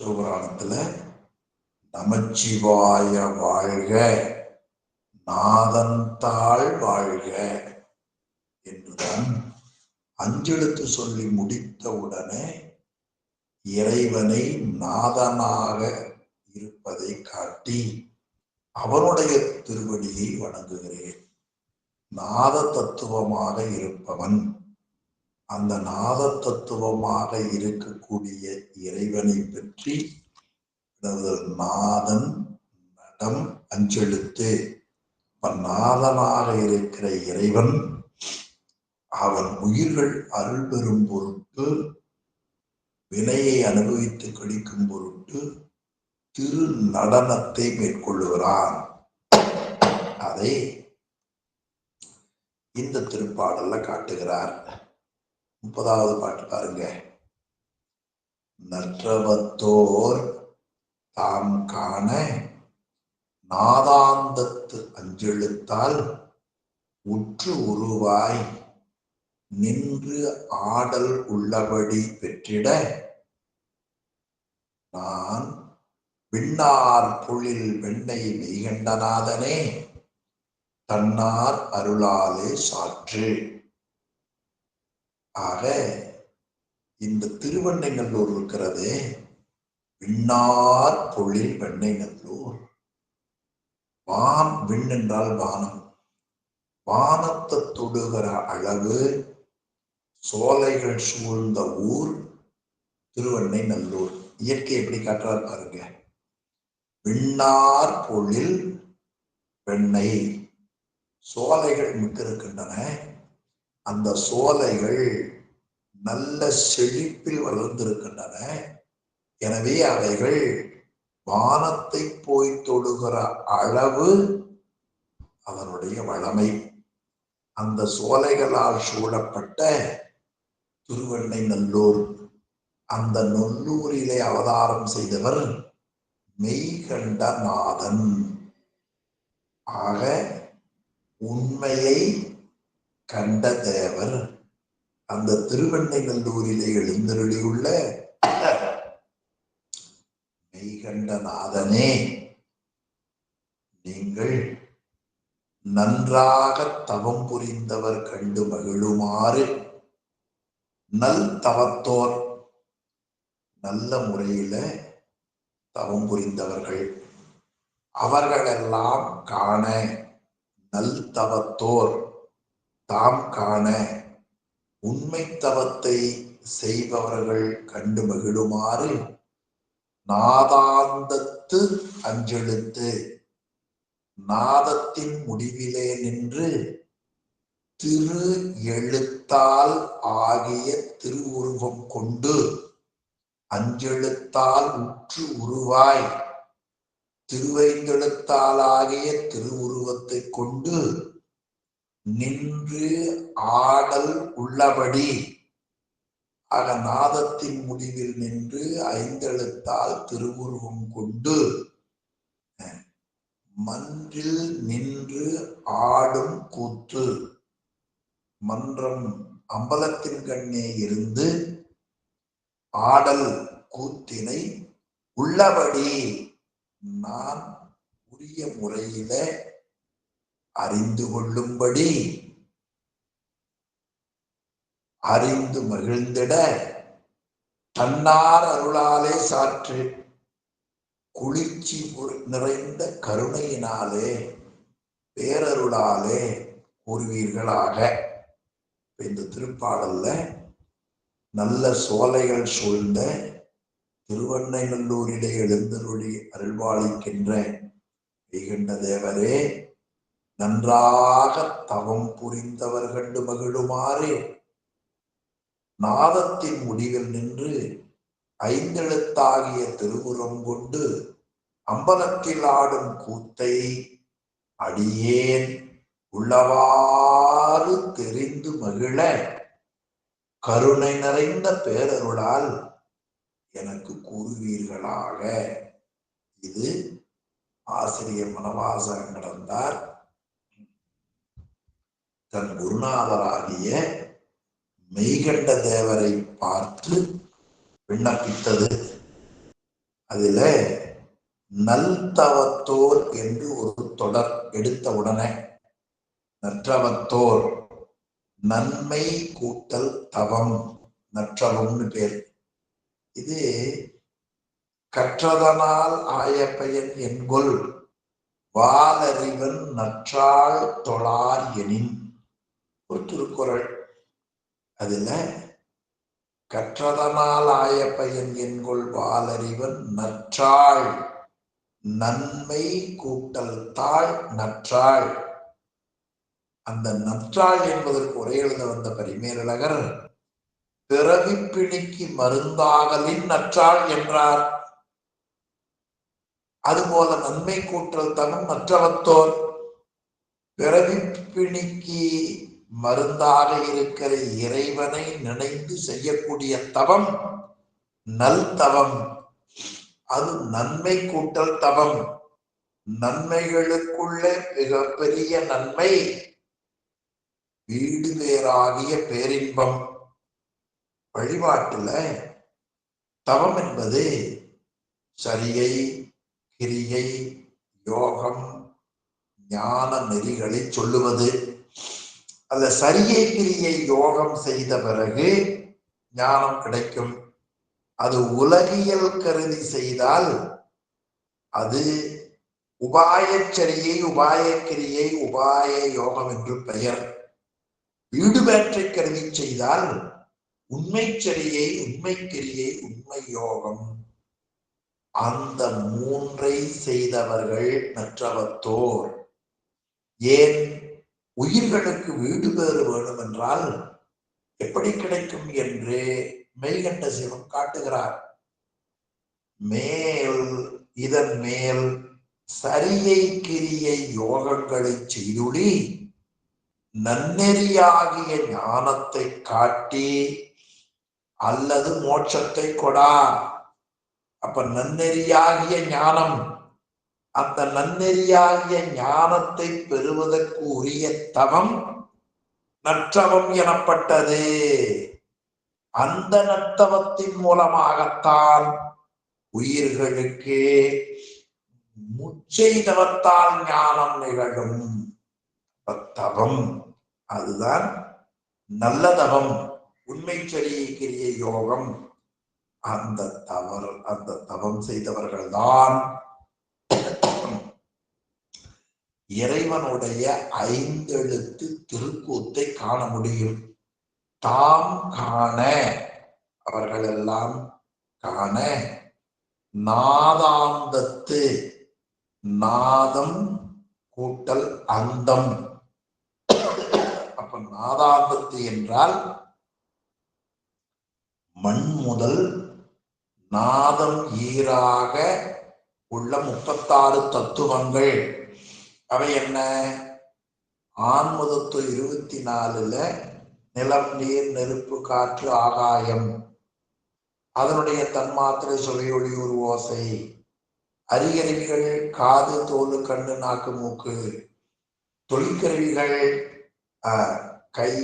சிவபுராணத்துல நமச்சிவாய வாழ்க நாதந்தாள் வாழ்க என்றுதான் அஞ்செழுத்து சொல்லி முடித்தவுடனே இறைவனை நாதனாக இருப்பதை காட்டி அவனுடைய திருவடியை வணங்குகிறேன். நாத தத்துவமாக இருப்பவன் அந்த நாத தத்துவமாக இருக்கக்கூடிய இறைவனை பற்றி அதாவது நாதன் நடம் அஞ்செழுத்து இப்ப நாதனாக இருக்கிற இறைவன் அவன் உயிர்கள் அருள் பெறும் பொருட்டு வினையை அனுபவித்து கழிக்கும் பொருட்டு திரு நடனத்தை மேற்கொள்ளுகிறான். அதை இந்த திருப்பாடல்ல காட்டுகிறார். முப்பதாவது பாட்டு பாருங்க. நற்றவத்தோர் தாம் காண நாதாந்தத்து அஞ்செழுத்தால் உற்று உருவாய். நின்று ஆடல் உள்ளபடி பெற்றிட நான் விண்ணார் பொழில் வெண்ணை மெய்கண்டநாதனே தன்னார் அருளாலே சாற்று. ஆக இந்த திருவண்ணைநல்லூர் இருக்கிறது. விண்ணார் பொழில் வெண்ணைநல்லூர் வான் விண் என்றால் வானம். வானத்தை தொடுகிற அளவு சோலைகள் சூழ்ந்த ஊர் திருவண்ணை நல்லூர். இயற்கை எப்படி காட்டுறாரு பாருங்க. விண்ணார் பொழில் வெண்ணெய். சோலைகள் மிக்க இருக்கின்றன. அந்த சோலைகள் நல்ல செழிப்பில் வளர்ந்திருக்கின்றன. எனவே அவைகள் வானத்தை போய் தொடுகிற அளவு அதனுடைய வளமை. அந்த சோலைகளால் சூழப்பட்ட திருவெண்ணை நல்லூர் அந்த நல்லூரிலே அவதாரம் செய்தவர் மெய்கண்ட நாதன். ஆக உண்மையை கண்ட தேவர் அந்த திருவெண்ணை நல்லூரிலே எழுந்தருளியுள்ள மெய்கண்ட நாதனே நீங்கள் நன்றாக தவம் புரிந்தவர் கண்டு மகிழுமாறு நல் தவத்தோர் நல்ல முறையில தவம் புரிந்தவர்கள். அவர்களெல்லாம் காண நல் தவத்தோர் தாம் காண உண்மை தவத்தை செய்பவர்கள் கண்டு மகிழுமாறு நாதாந்தத்து அஞ்செழுத்து நாதத்தின் முடிவிலே நின்று திரு எழுத்தால் ஆகிய திருவுருவம் கொண்டு அஞ்செழுத்தால் உற்று உருவாய் திருவைந்தெழுத்தால் ஆகிய திருவுருவத்தை கொண்டு நின்று ஆடல் உள்ளபடி. ஆக நாதத்தின் முடிவில் நின்று ஐந்தெழுத்தால் திருவுருவம் கொண்டு மன்றில் நின்று ஆடும் கூத்து. மன்றம் அம்பலத்தின் கண்ணே இருந்து ஆடல் கூத்தினை உள்ளபடி நான் உரிய முறையில அறிந்து கொள்ளும்படி அறிந்து மகிழ்ந்திட தன்னார் அருளாலே சாற்று குளிர்ச்சி நிறைந்த கருணையினாலே பேரருளாலே கூறுவீர்களாக. இந்த திருப்பாடல்ல நல்ல சோலைகள் சூழ்ந்த திருவண்ணைநல்லூரிலே எழுந்தருளி அருள்வாளிக்கின்ற வைகண்ட தேவரே நன்றாக தவம் புரிந்தவர் கண்டு மகிழுமாறு நாதத்தின் முடிவில் நின்று ஐந்தெழுத்தாகிய திருவுரம் கொண்டு அம்பலத்தில் ஆடும் கூத்தை அடியேன் உள்ளவாறு தெரிந்து மகிழ கருணை நிறைந்த பேரருளால் எனக்கு கூறுவீர்களாக. இது ஆசிரியர் மனவாசகம் கடந்தார். தன் குருநாதராகிய மெய்கண்ட தேவரை பார்த்து விண்ணப்பித்தது. அதுல நல்தவத்தோர் என்று ஒரு தொடர் எடுத்த உடனே நற்றவத்தோர் நன்மை கூட்டல் தவம் நற்றவம்னு பேர். இது கற்றதனால் ஆய பயன் என்கொள் வாலறிவன் நற்றாள் தொழார் எனின். ஒரு திருக்குறள் அதுல கற்றதனால் ஆய பயன் என்கொள் வாலறிவன் நற்றாள். நன்மை கூட்டல் தாள் நற்றாள். அந்த நற்றாள் என்பதற்கு உரை எழுத வந்த பரிமேலழகர் பிறவிப்பிணிக்கு மருந்தாகலின் நற்றாள் என்றார். அதுபோல நன்மை கூற்றல் தனம் மற்றவத்தோர் பிறவிப்பிணிக்கு மருந்தாக இருக்கிற இறைவனை நினைந்து செய்யக்கூடிய தவம் நல் தவம். அது நன்மை கூட்டல் தவம். நன்மைகளுக்குள்ள மிகப்பெரிய நன்மை வீடு பேராகிய பேரின்பம். வழிபாட்டுல தவம் என்பது சரியை கிரியை யோகம் ஞான நெறிகளை சொல்லுவது. அந்த சரியை கிரியை யோகம் செய்த பிறகு ஞானம் கிடைக்கும். அது உலகியல் கருதி செய்தால் அது உபாயச்சரியை உபாயக்கிரியை உபாய யோகம் என்று பெயர். வீடு கருதி செய்தால் உண்மை சரியை உண்மை கிரியை உண்மை யோகம். அந்த மூன்றை செய்தவர்கள் மற்றவத்தோர் ஏன் உயிர்களுக்கு வீடு பேறு வேணும் என்றால் எப்படி கிடைக்கும் என்று மெய்கண்ட சிவம் காட்டுகிறார். மேல் இதன் மேல் சரியை கிரியை யோகங்களை செய்துளி நன்னெறியாகிய ஞானத்தை காட்டி அல்லது மோட்சத்தை கொடா. அப்ப நன்னெறியாகிய ஞானம் அந்த நன்னெறியாகிய ஞானத்தை பெறுவதற்கு உரிய தவம் நற்றவம் எனப்பட்டது. அந்த நத்தவத்தின் மூலமாகத்தான் உயிர்களுக்கு முச்சை தவத்தால் ஞானம் நிகழும். தவம் அதுதான் நல்ல தவம். உண்மை கிரிய யோகம். அந்த தவறு அந்த தவம் செய்தவர்கள்தான் இறைவனுடைய ஐந்தெழுத்து திருக்கூத்தை காண முடியும். தாம் காண அவர்களெல்லாம் காண. நாதாந்தத்து நாதம் கூட்டல் அந்தம். அப்ப நாதாந்தத்து என்றால் மண் முதல் நாதம் ஈராக உள்ள முப்பத்தாறு தத்துவங்கள். அவை என்ன? ஆன்முதத்து இருபத்தி நாலுல நிலம் நீர் நெருப்பு காற்று ஆகாயம். அதனுடைய தன்மாத்திரை சுவையொளி ஒரு ஓசை. அரிகருவிகள் காது தோல் கண்ணு நாக்கு மூக்கு. தொழிற்கருவிகள் கை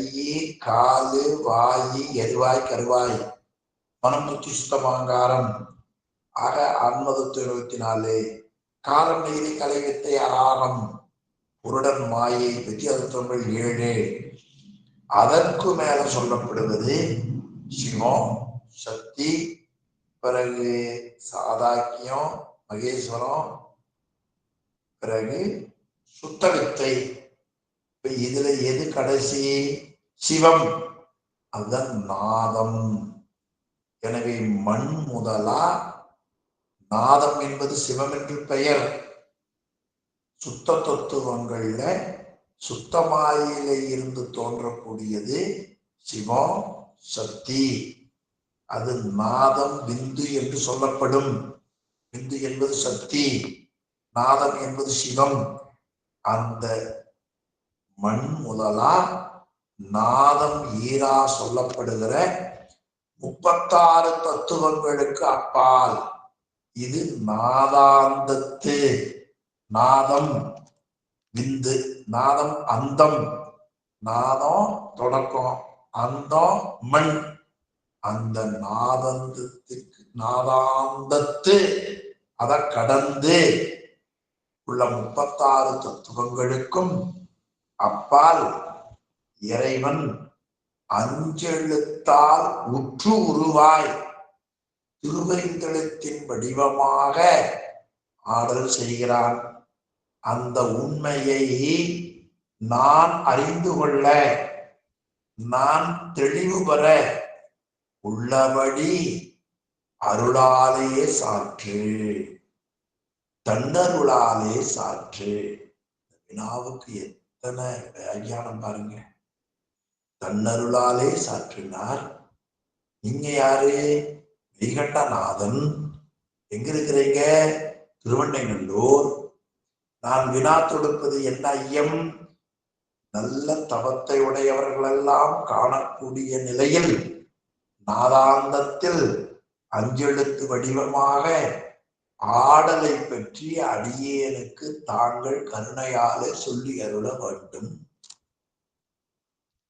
காலு வாயி எரிவாய் கருவாய். மனம் புத்தி சுத்தமாங்காரம் ஆக அன்மதத்து இருபத்தி நாலு காலம் நீதி கலைவித்தை அராகம். குருடன் மாயை வித்தியாசங்கள் ஏழு. அதற்கு மேல சொல்லப்படுவது சிவம் சக்தி பிறகு சாதாக்கியம் மகேஸ்வரம் பிறகு சுத்தவித்தை. இதுல எது கடைசி? சிவம். அதுதான் நாதம். எனவே மண் முதலா நாதம் என்பது சிவம் என்று பெயர். சுத்த தத்துவங்கள்ல சுத்தமாயில இருந்து தோன்றக்கூடியது சிவம் சக்தி. அது நாதம் விந்து என்று சொல்லப்படும். விந்து என்பது சக்தி நாதம் என்பது சிவம். அந்த மண் முதலா நாதம் ஈரா சொல்லப்படுகிற முப்பத்தாறு தத்துவங்களுக்கு அப்பால். இது நாதாந்தத்து. நாதம். விந்து நாதம் அந்தம். நாதம் தொடக்கம் அந்தம் மண். அந்த நாதந்தத்துக்கு நாதாந்தத்து அதை கடந்து. உள்ள முப்பத்தாறு தத்துவங்களுக்கும் அப்பால் இறைவன் அஞ்செழுத்தால் உற்று உருவாய். திருவைந்தெழுத்தின் வடிவமாக ஆடல் செய்கிறான். அந்த உண்மையை நான் அறிந்து கொள்ள நான் தெளிவு பெற உள்ளபடி அருளாலேயே சாற்று தன்னருளாலே சாற்று. வினாவுக்கு எத்தனை வியாக்கியானம் பாருங்க. தன்னருளாலே சாற்றினார். நீங்க யாரு? மெய்கண்டநாதன் எங்க இருக்கிறீங்க? திருவண்ணைநல்லூர் நான் வினா தொடுப்பது என்ன ஐயம்? நல்ல தவத்தை உடையவர்களெல்லாம் காணக்கூடிய நிலையில் நாதாந்தத்தில் அஞ்செழுத்து வடிவமாக ஆடலை பற்றி அடியேனுக்கு தாங்கள் கருணையாலே சொல்லி அருள வேண்டும்.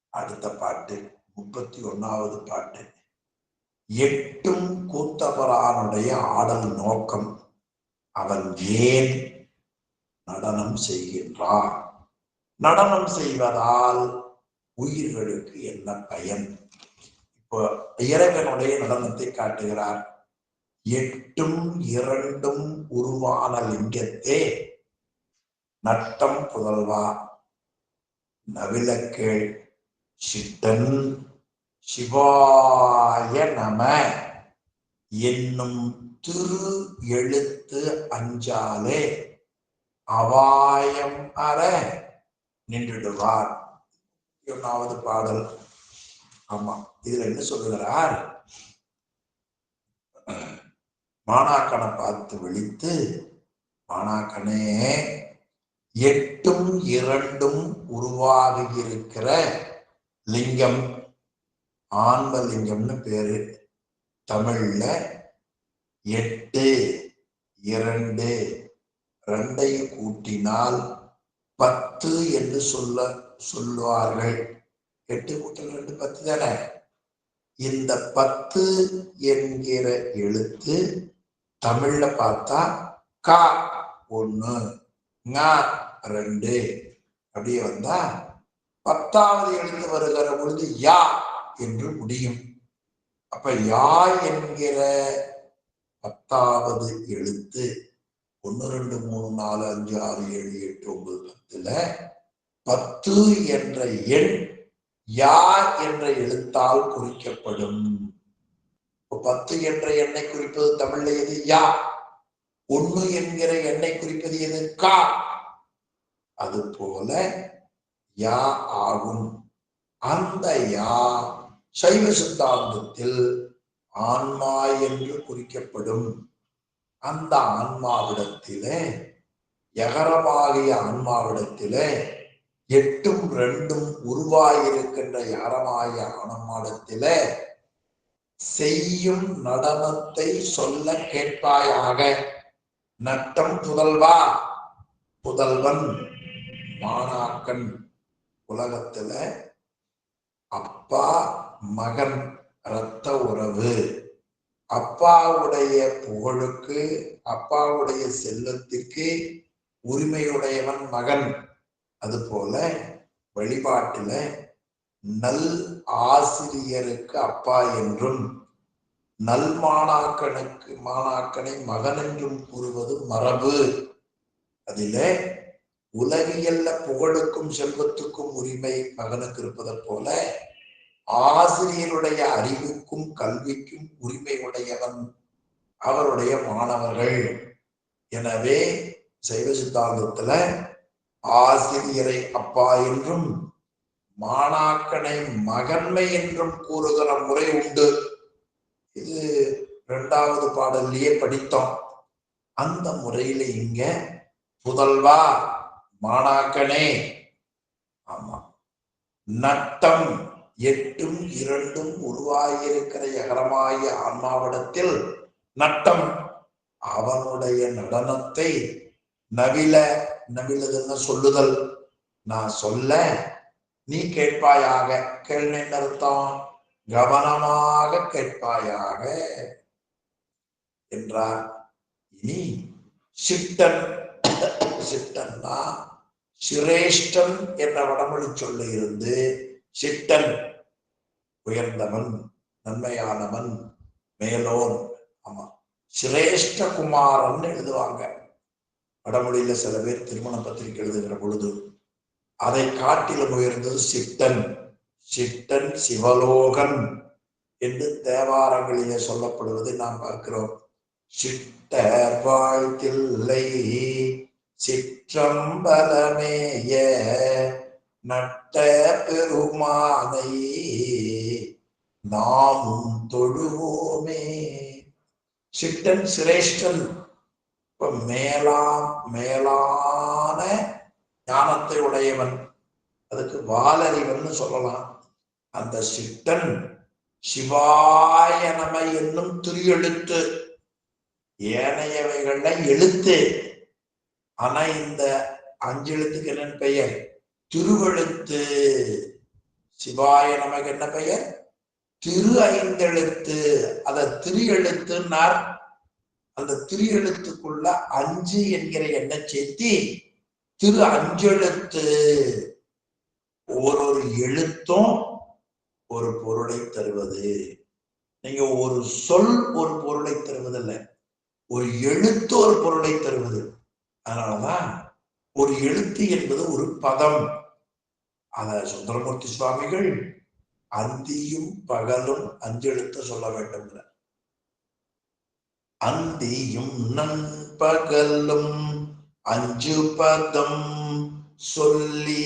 அடுத்த பாட்டு முப்பத்தி ஒன்னாவது பாட்டு. எட்டும் கூத்தபரானுடைய ஆடல் நோக்கம். அவன் ஏன் நடனம் செய்கின்றான் நடனம் செய்வதால் உயிர்களுக்கு என்ன பயன்? இப்போ இறைவனுடைய நடனத்தை காட்டுகிறார். எட்டும் இரண்டும் உருவான லிங்கத்தே நட்டம் புதல்வா நவிலக்கேள் சித்தன் சிவாய நம என்னும் திரு எழுத்து அஞ்சாலே அவாயம் அற நின்றுடுவார். ஒன்னாவது பாடல். ஆமா இதுல என்ன சொல்லுகிறார்? மாணாக்கனை பார்த்து விழித்து மாணாக்கனே எட்டும் இரண்டும் உருவாகி இருக்கிற லிங்கம் ஆன்மலிங்கம்னு பேரு. தமிழ்ல எட்டு இரண்டு ரெண்டை கூட்டினால் பத்து என்று சொல்ல சொல்லுவார்கள் எட்டு கூட்டல் ரெண்டு பத்து தானே? இந்த பத்து என்கிற எழுத்து தமிழ்ல பார்த்தா கா ஒன்று ங ரெண்டு. அப்படியே வந்தா பத்தாவது எழுத்து வருகிற பொழுது யா என்று முடியும். அப்ப யா என்கிற பத்தாவது எழுத்து ஒன்னு ரெண்டு மூணு நாலு அஞ்சு ஆறு ஏழு எட்டு ஒன்பது பத்துல பத்து என்ற எண் யா என்ற எழுத்தால் குறிக்கப்படும். பத்து என்ற எண்ணை குறிப்பது தமிழ்ல எது? யா. ஒண்ணு என்கிற எண்ணை குறிப்பது எது? கா. அது போல யா ஆகும். அந்த யா சைவ சித்தாந்தத்தில் ஆன்மா என்று குறிக்கப்படும். அந்த ஆன்மாவிடத்திலே எகரமாகிய ஆன்மாவிடத்திலே எட்டும் ரெண்டும் உருவாயிருக்கின்ற யாரமாகிய ஆனமாடத்திலே செய்யும் நடனத்தை சொல்ல கேட்பாயாக. நட்டம் புதல்வா? புதல்வன் மாணாக்கன். உலகத்துல அப்பா மகன் இரத்த உறவு. அப்பாவுடைய புகழுக்கு அப்பாவுடைய செல்வத்திற்கு உரிமையுடையவன் மகன். அதுபோல வழிபாட்டில நல் ஆசிரியருக்கு அப்பா என்றும் நல் மாணாக்கனுக்கு மாணாக்கனை மகன் என்றும் கூறுவது மரபு. அதில உலகியல்ல புகழுக்கும் செல்வத்துக்கும் உரிமை மகனுக்கு இருப்பதை போல ஆசிரியருடைய அறிவுக்கும் கல்விக்கும் உரிமை உடையவன் அவருடைய மாணவர்கள். எனவே சைவ சித்தாந்தத்துல ஆசிரியரை அப்பா என்றும் மாணாக்கனை மகன்மை என்றும் கூறுகிற முறை உண்டு. இது இரண்டாவது பாடல்லையே படித்தோம். அந்த முறையில இங்க புதல்வா மாணாக்கனே. ஆமா. நட்டம் எட்டும் இரண்டும் உருவாகியிருக்கிற எகரமாகிய ஆன்மாவிடத்தில் நட்டம் அவனுடைய நடனத்தை நவில நவிலதுன்னு சொல்லுதல். நான் சொல்ல நீ கேட்பாயாக கேள்வி அர்த்தம்? கவனமாக கேட்பாயாக என்றார். இனி சிட்டன் சிட்டன்னா சிரேஷ்டன் என்ற வடமொழி சொல்ல இருந்து சிட்டன் உயர்ந்தவன் நன்மையானவன் மேலோன். ஆமா. சிரேஷ்ட குமாரன் எழுதுவாங்க. வடமொழியில சில பேர் திருமண பத்திரிகை எழுதுகிற பொழுது அதை காட்டிலும் உயர்ந்தது சிட்டன் சிட்டன் சிவலோகன் என்று தேவாரங்களிலே சொல்லப்படுவதை நாம் பார்க்கிறோம். சிட்டர் வாழ்த்தில்லை. சிற்றம்பலமேய நட்ட பெருமானை நாமும் தொழுவோமே. சிட்டன் சிரேஷ்டன் இப்ப மேலா மேலான ஞானத்தை உடையவன். அதுக்கு வாலறிவன் சொல்லலாம். அந்த சிட்டன் சிவாய நம என்னும் துரியெழுத்து. ஏனையவைகள்ல எழுத்து. ஆனா இந்த அஞ்சு எழுத்துக்கு என்ன பெயர்? திருவெழுத்து. சிவாய நமக்கு என்ன பெயர்? திரு ஐந்தெழுத்து அத திரு எழுத்துன்னார். அந்த திரு எழுத்துக்குள்ள அஞ்சு என்கிற எண்ணை சேர்த்தி திரு அஞ்செழுத்து. ஒரு ஒரு எழுத்தும் ஒரு பொருளை தருவது. நீங்க ஒரு சொல் ஒரு பொருளை தருவதில்லை. ஒரு எழுத்து ஒரு பொருளை தருவது. அதனாலதான் ஒரு எழுத்து என்பது ஒரு பதம். அத சுந்தரமூர்த்தி சுவாமிகள் அந்தியும் பகலும் அஞ்செழுத்து சொல்ல வேண்டும் அந்தியும் நண்பகலும் அஞ்சு பதம் சொல்லி.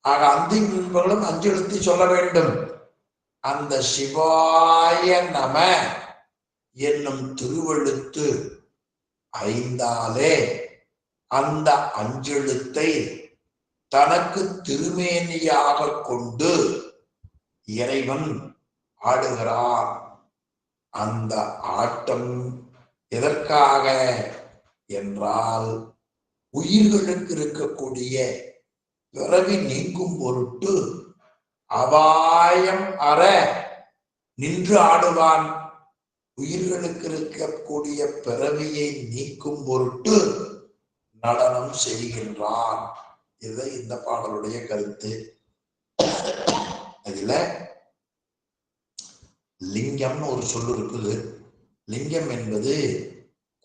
ஆக அந்தியும் நண்பகலும் அஞ்சு எழுத்து சொல்ல வேண்டும். அந்த சிவாய நம என்னும் திருவெழுத்து ஐந்தாலே அந்த அஞ்செழுத்தை தனக்கு திருமேனியாக கொண்டு இறைவன் ஆடுகிறான். அந்த ஆட்டம் எதற்காக என்றால் உயிர்களுக்கு இருக்கக்கூடிய பிறவி நீங்கும் பொருட்டு அபாயம் அற நின்று ஆடுவான். உயிர்களுக்கு இருக்கக்கூடிய பிறவியை நீக்கும் பொருட்டு நடனம் செய்கின்றான். இது இந்த பாடலுடைய கருத்து? அதுல லிங்கம்னு ஒரு சொல் இருக்குது. லிங்கம் என்பது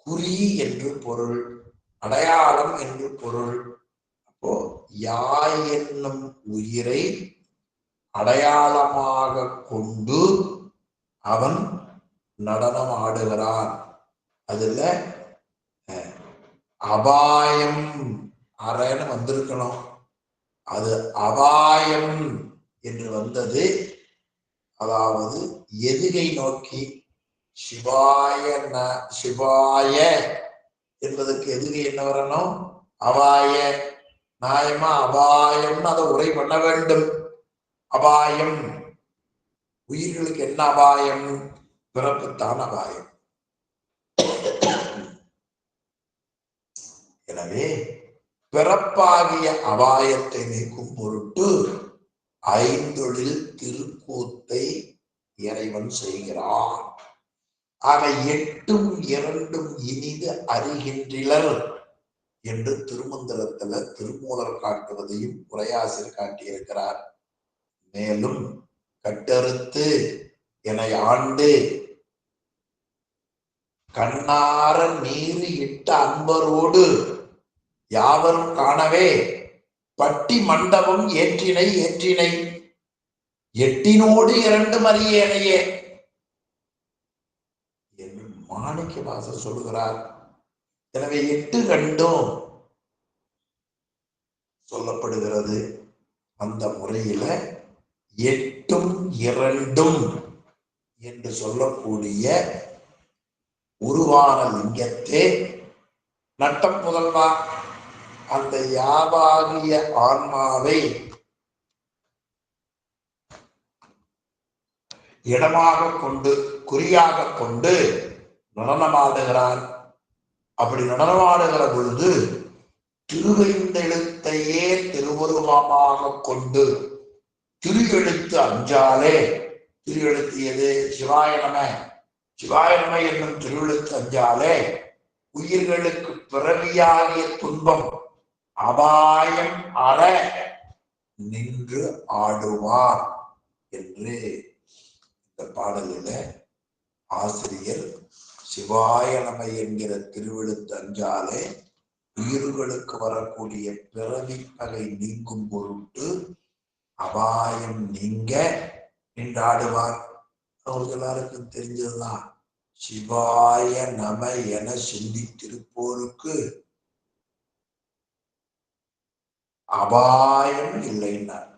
குறி என்று பொருள் அடையாளம் என்று பொருள். அப்போ யாய் என்னும் உயிரை அடையாளமாக கொண்டு அவன் நடனம் ஆடுகிறான். அதுல அபாயம் அறன்னு வந்திருக்கணும். அது அபாயம் என்று வந்தது. அதாவது எதுகை நோக்கி சிவாய ந சிவாய என்பதற்கு எதுகை என்ன வரணும்? அபாய. நியாயமா? அபாயம்னு அதை உரை பண்ண வேண்டும். அபாயம். உயிர்களுக்கு என்ன அபாயம்? பிறப்புத்தான் அபாயம். எனவே பிறப்பாகிய அபாயத்தை நீக்கும் பொருட்டு ஐந்தொழில் திருக்கூத்தை இறைவன் செய்கிறான். ஆக எட்டும் இரண்டும் இனிது அறிகின்றனர் என்று திருமந்திரத்துல திருமூலர் காட்டுவதையும் உரையாசிர் காட்டியிருக்கிறார். மேலும் கட்டறுத்து என ஆண்டு கண்ணார நீர் இட்ட அன்பரோடு யாவரும் காணவே பட்டி மண்டபம் ஏற்றினை ஏற்றினை. எட்டினோடு இரண்டு மறியேனையே என்று மாணிக்க வாசர் சொல்கிறார் எனவே எட்டு கண்டும் சொல்லப்படுகிறது. அந்த முறையில எட்டும் இரண்டும் என்று சொல்லக்கூடிய உருவான லிங்கத்தே நட்டம் முதல்வா. அந்த யாவாகிய ஆன்மாவை இடமாக கொண்டு குறியாக கொண்டு நடனமாடுகிறான். அப்படி நடனமாடுகிற பொழுது திருவைந்தெழுத்தையே திருவுருவமாக கொண்டு திரு எழுத்து அஞ்சாலே திரு எழுத்து எது சிவாய நம. சிவாய நம என்னும் திருவெழுத்து அஞ்சாலே உயிர்களுக்கு பிறவியாகிய துன்பம் அபாயம் அற நின்று ஆடுவார் என்று இந்த பாடலில ஆசிரியர் சிவாய நம என்கிற திருவெழுத்து அஞ்சாலே உயிர்களுக்கு வரக்கூடிய பிறவிப்பகை நீங்கும் பொருட்டு அபாயம் நீங்க நின்றாடுவார். அவங்களுக்கு எல்லாருக்கும் தெரிஞ்சதுதான். சிவாய நம என சிந்தித்திருப்போருக்கு அபாயம் இல்லைன்னார்.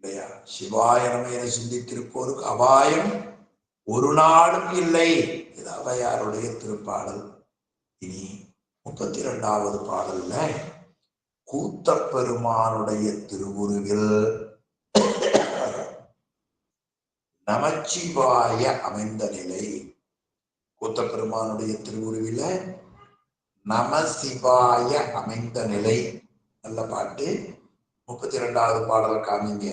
இல்லையா? சிவாய என சிந்தித்திருப்போருக்கு அபாயம்? ஒரு நாளும் இல்லை. இது அவையாருடைய திருப்பாடல். இனி முப்பத்தி இரண்டாவது பாடல்ல கூத்த பெருமானுடைய திருவுருவில் நமச்சிவாய அமைந்த நிலை. கூத்த பெருமானுடைய திருவுருவில நம சிவாய அமைந்த நிலை நல்ல பாட்டு. முப்பத்தி இரண்டாவது பாடல் காமிங்க.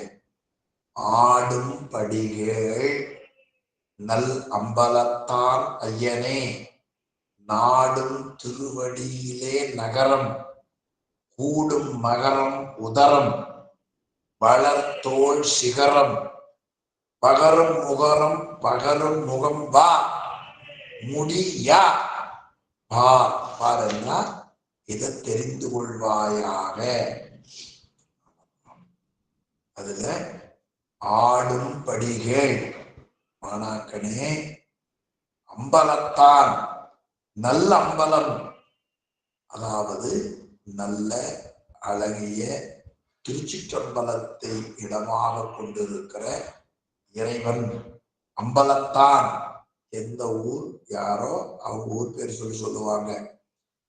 ஆடும் படிகள் நல் அம்பலத்தான் ஐயனே நாடும் திருவடியிலே நகரம் கூடும் மகரம் உதரம் வளர்த்தோள் சிகரம் பகரும் முகரம் பகரும் முகம் வா முடியா பா பாருன்னா இதை தெரிந்து கொள்வாயாக. அதுல ஆடும் படிகள். மாணாக்கனே அம்பலத்தான் நல்ல அம்பலம். அதாவது நல்ல அழகிய திருச்சிற்றம்பலத்தை இடமாக கொண்டிருக்கிற இறைவன் அம்பலத்தான். எந்த ஊர் யாரோ அவங்க ஊர் பேர் சொல்லி சொல்லுவாங்க.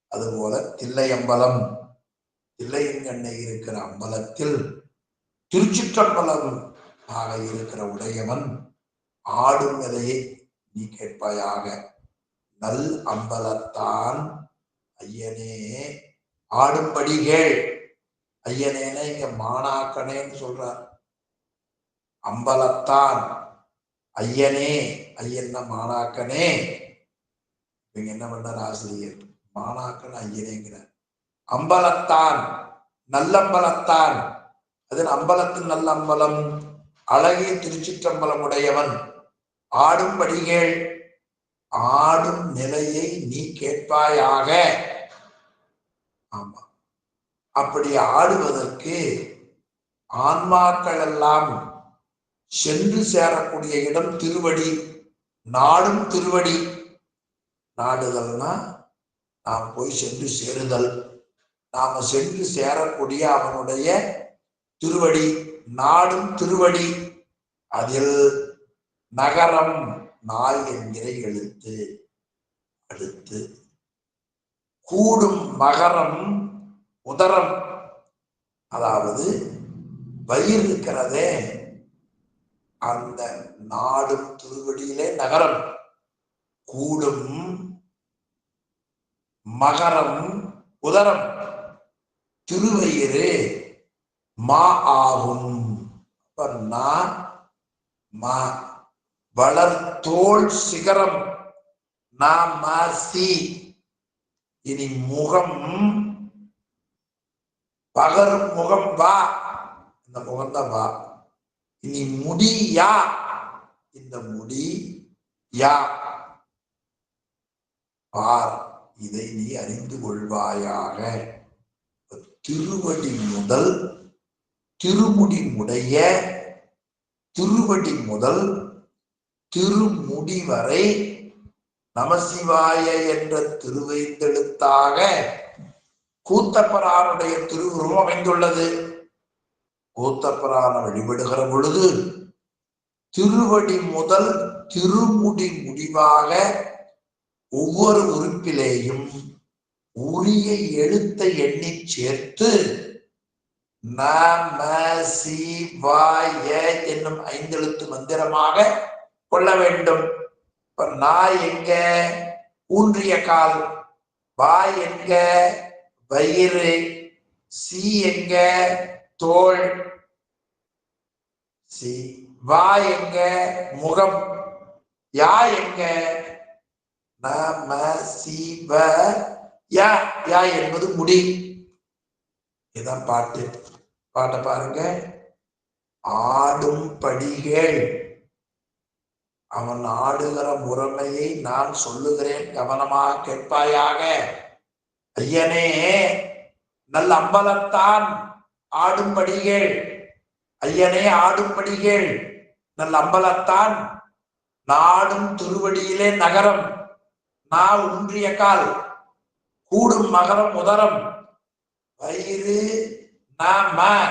அதுபோல தில்லையம்பலம். தில்லையங்கண்ணை இருக்கிற அம்பலத்தில் திருச்சிற்றம்பலம் ஆக இருக்கிற உடையவன் ஆடும் நிலையை நீ கேட்பாயாக. நல் அம்பலத்தான் ஐயனே ஆடும்படி கேள். ஐயனேன இங்க மாணாக்கனேன்னு சொல்றார். அம்பலத்தான் ஐயனே ஐயன்ன மாணாக்கனே. இவங்க என்ன பண்ணார் ஆசிரியர்? மாணாக்கன் ஐயனேங்கிறார். அம்பலத்தான் நல்லம்பலத்தான். அது அம்பலத்தின் நல்ல அம்பலம் அழகிய திருச்சிற்றம்பலம் உடையவன். ஆடும்படிகள் ஆடும் நிலையை நீ கேட்பாயாக. ஆமா. அப்படி ஆடுவதற்கு ஆன்மாக்கள் எல்லாம் சென்று சேரக்கூடிய இடம் திருவடி நாடும் திருவடி. நாடுதல்னா நாம் போய் சென்று சேருதல். நாம சென்று சேரக்கூடிய அவனுடைய திருவடி நாடும் திருவடி. அதில் நகரம் நாய் என்கிற எழுத்து. அடுத்து கூடும் மகரம் உதரம். அதாவது வயிறு இருக்கிறதே. அந்த நாடும் திருவடியிலே நகரம். கூடும் மகரம் உதரம். திருவயிறு மா ஆகும். அப்ப நான் மா வளர்த்தோள் சிகரம். நாம் இனி முகம் பகரும் முகம் வா. இந்த முகம்தான் வா. இனி முடி யா. இந்த முடி யா. பார் இதை நீ அறிந்து கொள்வாயாக. திருவடி முதல் திருமுடி முடைய திருவடி முதல் திருமுடி வரை நமசிவாய என்ற திருவைந்தெழுத்தாக கூத்தப்பரானுடைய திருவுருவம் அமைந்துள்ளது. கோத்தப்பரான வழிபடுகிற பொழுது திருவடி முதல் திருமுடி முடிவாக ஒவ்வொரு உறுப்பிலேயும் உரிய எழுத்தை எண்ணி சேர்த்து நம சிவாய என்னும் ஐந்தெழுத்து மந்திரமாக கொள்ள வேண்டும். இப்ப நான் எங்க? ஊன்றிய கால். வாய் எங்க? வயிறு. சி எங்க? தோல். சி வா எங்க முகம். யா எங்க? நம சிவ யா. யா என்பது முடி. இதான் பாட்டு. பாட்டை பாருங்க. ஆடும் படிகள். அவன் ஆடுகிற முறைமையை நான் சொல்லுகிறேன். கவனமாக கேட்பாயாக. ஐயனே நல்ல அம்பலத்தான். ஆடும்படிகள். ஐயனே ஆடும்படிகள். நல்ல அம்பலத்தான் நாடும் திருவடியிலே நகரம். நான் ஒன்றிய கால் கூடும் மகரம் உதரம். வயிறு நாம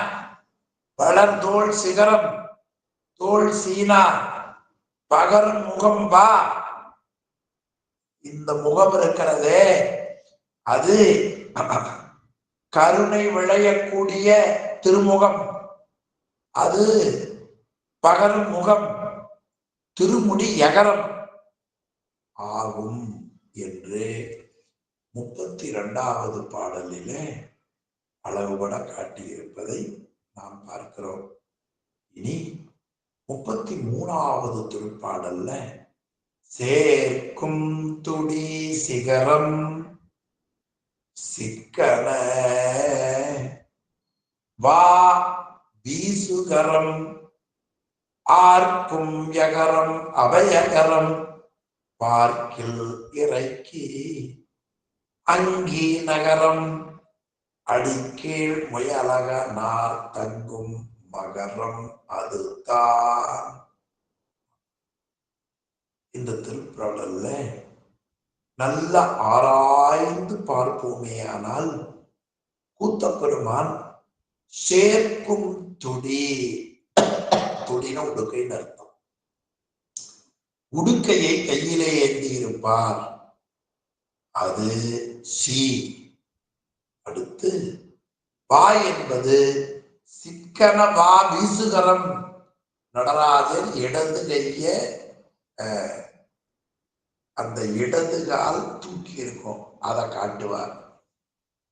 வளர்ந்தோள் சிகரம். தோல் சீனா பகரும் முகம் வா. இந்த முகம் இருக்கிறதே அது கருணை விளையக்கூடிய திருமுகம். அது பகரும் முகம் திருமுடி எகரம் ஆகும் என்று முப்பத்தி இரண்டாவது பாடலிலே அளவுபட காட்டியிருப்பதை நாம் பார்க்கிறோம். இனி முப்பத்தி மூணாவது திருப்பாடல்ல சேர்க்கும் துடி சிகரம் சிக்கன. வா வீசுகரம். ஆர்க்கும் யகரம் அபயகரம். பார்க்கில் இறக்கி அங்கி நகரம். அடிக்கீழ் முயலக நார் தங்கும் மகரம் அதுதான். இந்த திருக்குறள்ல நல்ல ஆராய்ந்து பார்ப்போமேயானால் கூத்தப்பெருமான் சேர்க்கும் துடி துடின உடுக்கைன்னு அர்த்தம் உடுக்கையை கையிலே ஏந்தி இருப்பார் அது சி. அடுத்து வா என்பது சிக்கன வா வீசுகரம். நடராஜன் இடது கைய அஹ், அந்த இடது கால் தூக்கி இருக்கும். அதை காட்டுவார்.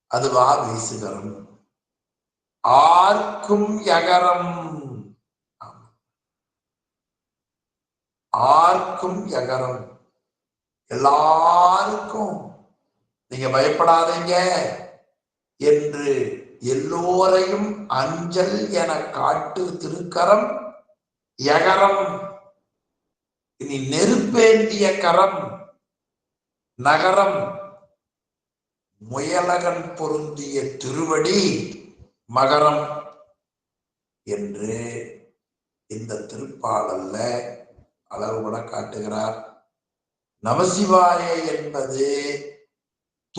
அது வா வீசுகரம் ஆர்க்கும் யகரம். ஆர்க்கும் யகரம். எல்லாருக்கும். நீங்க பயப்படாதீங்க என்று எல்லோரையும் அஞ்சல் என காட்டு திருக்கரம் யகரம். இனி நெருப்பேந்திய கரம் நகரம் முயலகன் பொருந்திய திருவடி மகரம் என்று இந்த திருப்பாடல்ல அளவுபட காட்டுகிறார். நமசிவாய என்பது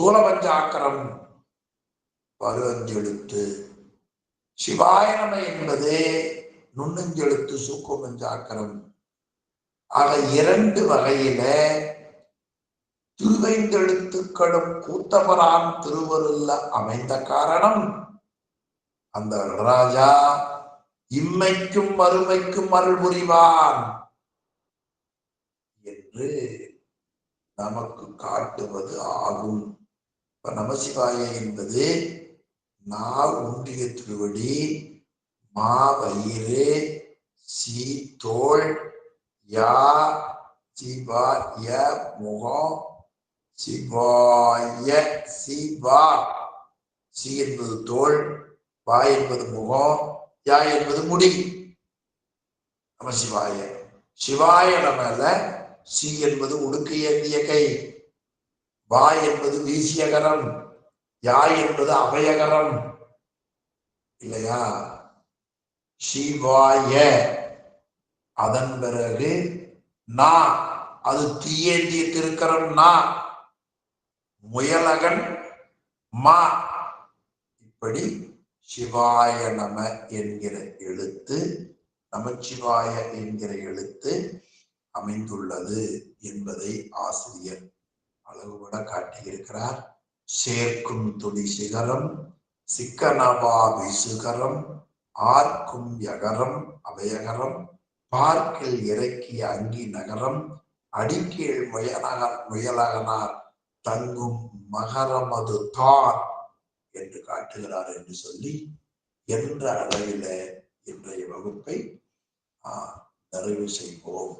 தூலபஞ்சாக்கரம் பருவஞ்செழுத்து. சிவாய என்பது என்பது நுண்ணஞ்செழுத்து சூக்கமஞ்சாக்கரம் ஆக இரண்டு வகையில திருவைந்தெழுத்துக்களும் கூத்தபரான் திருவருள்ல அமைந்த காரணம். அந்த ராஜா இம்மைக்கும் மறுமைக்கும் அருள் புரிவான் என்று நமக்கு காட்டுவது ஆகும். இப்ப நமசிவாய என்பது நான் உண்டிய திருவடி மா வயிறு சீ தோல் யா சிவா ய முகம் சிவாய சிவா. சி என்பது தோல் வா என்பது முகம் யா என்பது முடி. நம சிவாய. சிவாய நமல சி என்பது உடுக்கு ஏந்திய கை. வா என்பது வீசியகரம் யா என்பது அபயகரம். இல்லையா? சிவாய. அதன் பிறகு நான் அது தீயேந்திய திருக்கரம் நா முயலகன் மா இப்படி சிவாய நம என்கிற எழுத்து நமச்சிவாய என்கிற எழுத்து அமைந்துள்ளது என்பதை ஆசிரியர் அளவுபட காட்டியிருக்கிறார். சேர்க்கும் துளி சிகரம் சிக்கனபாபி சிகரம் ஆர்க்கும் யகரம் அபயகரம் பார்க்கில் இறக்கிய அங்கி நகரம் அடிக்கீழ் முயலகர் முயலகனார் தங்கும் மகரமது தான் என்று காட்டுகிறார் என்று சொல்லி என்ற அளவில இன்றைய வகுப்பை நிறைவு செய்வோம்.